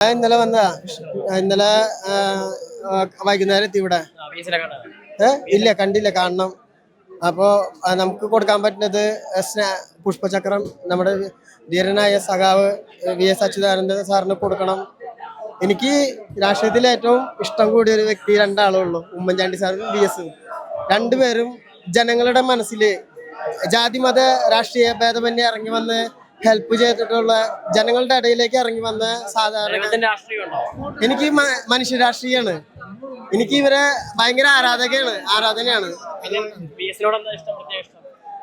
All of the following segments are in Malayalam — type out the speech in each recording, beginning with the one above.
ഇന്നലെ വന്നതാ ഇന്നലെ വൈകുന്നേരം എത്തി ഇവിടെ. ഏ? ഇല്ല കണ്ടില്ല കാണണം. അപ്പോ നമുക്ക് കൊടുക്കാൻ പറ്റുന്നത് പുഷ്പചക്രം നമ്മുടെ ധീരനായ സഖാവ് വി എസ് അച്യുതാനന്ദ സാറിന് കൊടുക്കണം. എനിക്ക് രാഷ്ട്രീയത്തിൽ ഏറ്റവും ഇഷ്ടം കൂടിയ ഒരു വ്യക്തി രണ്ടാളേ ഉള്ളൂ ഉമ്മൻചാണ്ടി സാറും വി എസ്. രണ്ടുപേരും ജനങ്ങളുടെ മനസ്സിൽ ജാതി മത രാഷ്ട്രീയ ഭേദമന്യേ ഇറങ്ങി വന്ന് ഹെൽപ്പ് ചെയ്തിട്ടുള്ള ജനങ്ങളുടെ ഇടയിലേക്ക് ഇറങ്ങി വന്ന സാധാരണ എനിക്ക് മനുഷ്യ രാഷ്ട്രീയമാണ് എനിക്ക് ഇവരെ ഭയങ്കര ആരാധകയാണ് ആരാധനയാണ്.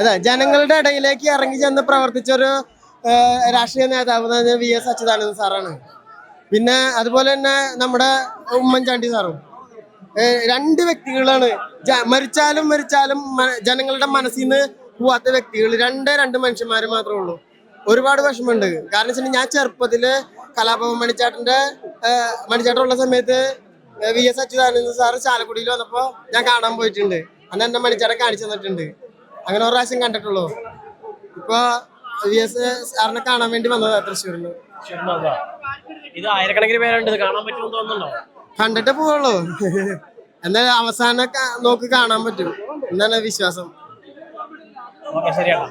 അതെ ജനങ്ങളുടെ ഇടയിലേക്ക് ഇറങ്ങി ചെന്ന് പ്രവർത്തിച്ച ഒരു രാഷ്ട്രീയ നേതാവ് വി എസ് അച്യുതാനന്ദ സാറാണ്. പിന്നെ അതുപോലെ തന്നെ നമ്മുടെ ഉമ്മൻചാണ്ടി സാറും. രണ്ട് വ്യക്തികളാണ്. മരിച്ചാലും മരിച്ചാലും ജനങ്ങളുടെ മനസ്സിൽ നിന്ന് പോവാത്ത വ്യക്തികൾ. രണ്ടേ രണ്ട് മനുഷ്യന്മാർ മാത്രമേ ഉള്ളൂ. ഒരുപാട് വിഷമമുണ്ട്. കാരണം വെച്ചിട്ടുണ്ടെങ്കിൽ ഞാൻ ചെറുപ്പത്തിൽ കലാഭവൻ മണിച്ചാട്ടന്റെ മണിച്ചാട്ടം മണിച്ചാട്ടൻ ഉള്ള സമയത്ത് വി എസ് അച്യുതാനന്ദ സാറ് ചാലക്കുടിയിൽ വന്നപ്പോ ഞാൻ കാണാൻ പോയിട്ടുണ്ട്. അന്ന് എന്നെ മണിച്ചാട്ടൻ കാണിച്ചു തന്നിട്ടുണ്ട്. അങ്ങനെ ഒരു പ്രാവശ്യം കണ്ടിട്ടുള്ളൂ. ഇപ്പൊ വി എസ് സാറിനെ കാണാൻ വേണ്ടി വന്നതാ തൃശ്ശൂരിൽ ഇത് ആയിരക്കണക്കിന് പേരുണ്ട്. ഇത് കാണാൻ പറ്റുമെന്ന് തോന്നുന്നുണ്ടോ? കണ്ടിട്ടേ പോവുള്ളൂ. എന്നാൽ അവസാനം നോക്ക് കാണാൻ പറ്റും. എന്നാണ് വിശ്വാസം. ശരിയാണ്